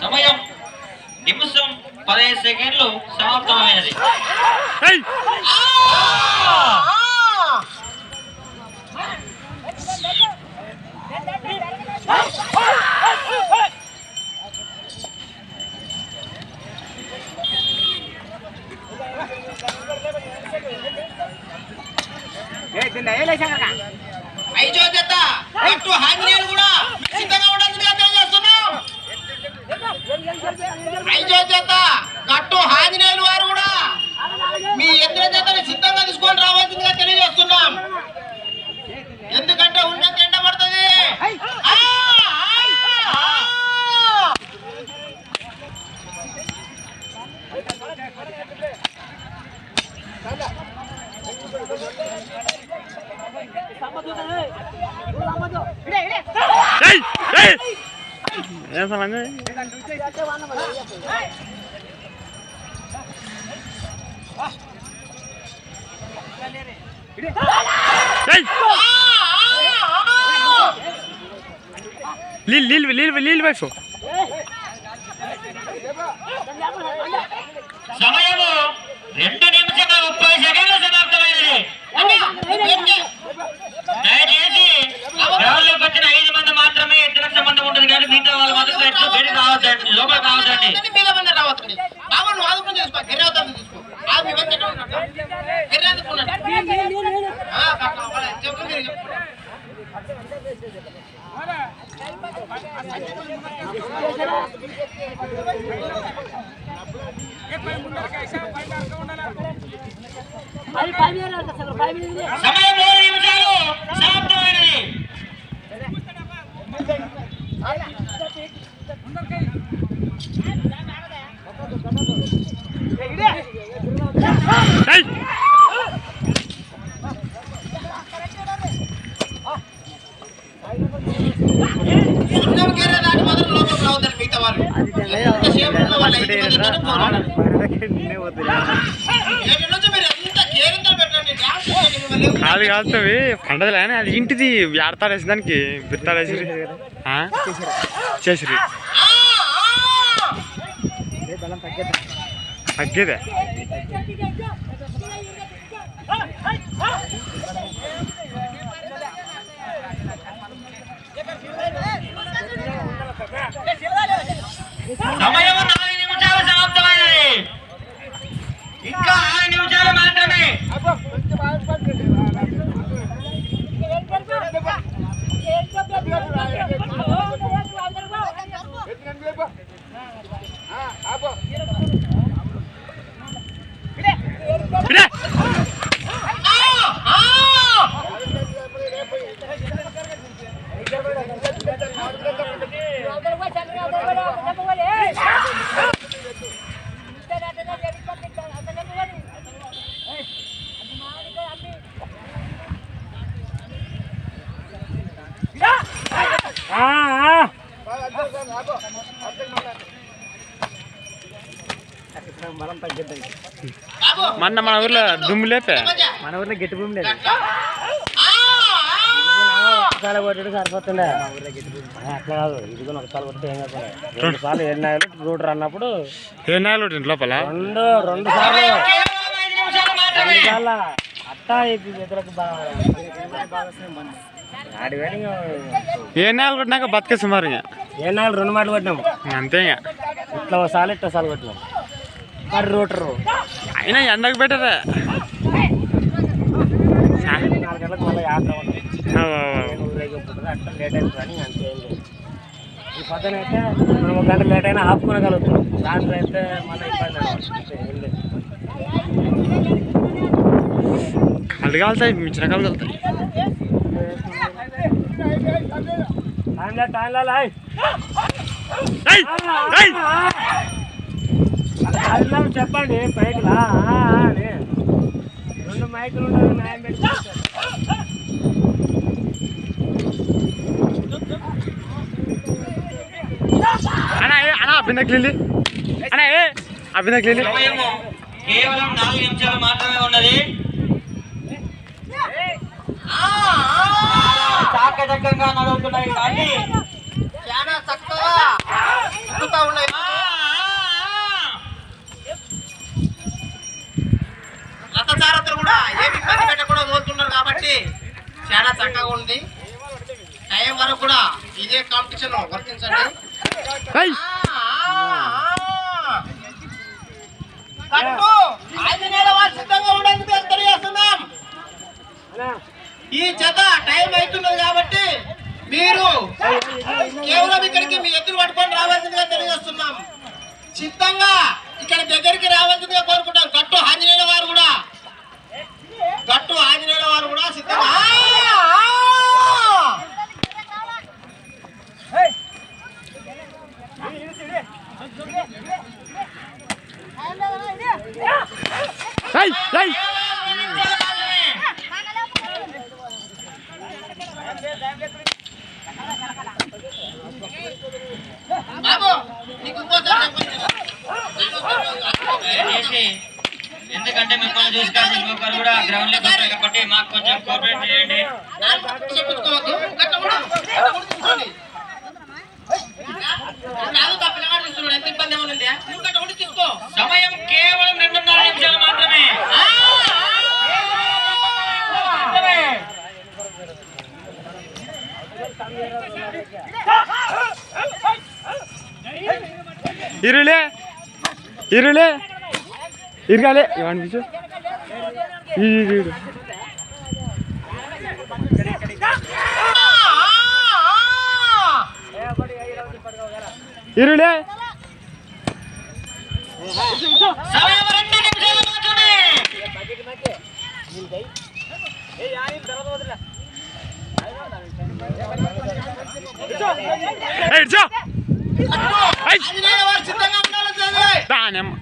సమయం నిమిషం పదహైదు సెకండ్లు సమాప్తమైనది. ఏయ్! ఐదో జత. అటు ఆంజనేయులు కూడా సిద్ధంగా ఉండాల్సిందిగా తెలియజేస్తున్నాం ఐదో జత. గట్టు ఆంజనేయులు వారు కూడా మీ ఎద్దుల జతని సిద్ధంగా తీసుకొని రావాల్సిందిగా తెలియజేస్తున్నాం. ఎందుకంటే ఉన్నంత ఎండ పడుతుంది. ఆ! ఆ! ఆ! ఏయ్! ఏం వైఫ్ సమయము రెండు నిమిషాల ముప్పై సెకండ్లు సమాప్తమైనది దయచేసి గ్రౌండ్లోకి వచ్చిన ఐదు మంది మాత్రమే ఎత్తులకు సంబంధం ఉంటుంది కానీ మిగతా వాళ్ళు మాత్రం ఎత్తు బయట రావద్దండి లోపల రావద్దండి సమయం మూడు నిమిషాలు సమాప్తమైనది మిగతా వాళ్ళు అది కాదువి పండదులే అది ఇంటిది ఆడతాడేసి దానికి బిత్తాడేసి చేసిరి. ఆ, తగ్గేదే. సమయం నాలుగు నిమిషాలు సమాప్తమైనది. ఇంకా ఆరు నిమిషాలు మాత్రమే. Thank you. మొన్న మన ఊర్లో దుమ్ము లేపే. మన ఊర్లో గట్టి భూమి లేదు! ఒకసారి కొట్టడం సరిపోతుండే. అట్లా కాదు. ఇది కూడా ఒకసారి కొడితే ఏం కాదు రెండు సార్లు ఎన్నాయలు రూటర్ అన్నప్పుడు ఏ నాయలు లోపల? రెండు రెండు సార్లు. రెండు అట్టా ఆడి ఏ నాయలు కొట్టినాక బతికే సుమారు ఎన్నాయలు రెండు మాటలు కొట్టినాము. అంతే ఇట్లా ఒకసారి ఇట్లా సార్లు కొట్టినాము. మరి రూటరు. అయినా ఎండకు పెట్టరే. నాలుగు గంటలకు మళ్ళీ యాత్ర ఉంటుంది. ఊరేగింపుతుంది అట్లా లేట్ అవుతుంది అని అంతే ఏం లేదు. ఈ పక్కన అయితే మనం ఒక గంట లేట్ అయినా ఆపుకోగలుగుతాం రాత్రి అయితే మళ్ళీ ఇబ్బంది ఏం లేదు. కళ్ళు కాలుతాయి మించిన కళ్ళు ఏయ్! ఏయ్! టైంలో చెప్పండి అని రెండు మైకులు న్యాయం పెట్టి అన్నా ఏ అన్నా అన్నా ఏ కేవలం నాలుగు నిమిషాలు మాత్రమే ఉన్నది ఆ, చక్కచక్కంగా నడుస్తున్నాయి కానీ కాబట్టి చాలా చక్కగా ఉంది. టైం వరకు కూడా ఇదే కాంపిటీషన్ వర్తించండి కట్టు సిద్ధంగా తెలియజేస్తున్నాం. ఈ జత టైం అవుతున్నది కాబట్టి మీరు కేవలం ఇక్కడికి మీ ఎత్తులు పట్టుకొని రావాల్సిందిగా తెలియజేస్తున్నాం. సిద్ధంగా ఇక్కడ దగ్గరికి రావాల్సిందిగా కోరుకుంటాం. గట్టు ఆంజనేయుల వారు కూడా గట్టు ఆంజనేయుల వారు కూడా సిద్ధంగా ఆ! ఆ! ఏయ్ ఏయ్ బాబు నీకు ఇంకోసారి దయచేసి ఎందుకంటే మిమ్మల్ని చూసుకోవాల్సిన ఇంకొకరు కూడా గ్రౌండ్లోకి వస్తారు కాబట్టి మాకు కొంచెం కోఆపరేట్ చేయండి చెప్పించుకోవద్దు గట్ట కూడా గట్ట కూడా తీసుకోండి కాదు తా పిల్లగాడు చూస్తున్నాడు ఎంత ఇబ్బంది ఏమైనా ఉందా నువ్వు గట్ట కూడా తీసుకో సమయం కేవలం రెండున్నర నిమిషాలు మాత్రమే ఆ! మాత్రమే. ఇరులే ఇరులే. ఇరగాలే. ఇవ్వండి పిచ్చు ఇరు ఇరులే. ఏ రెండు తర్వాత వదిలే దానమ్మ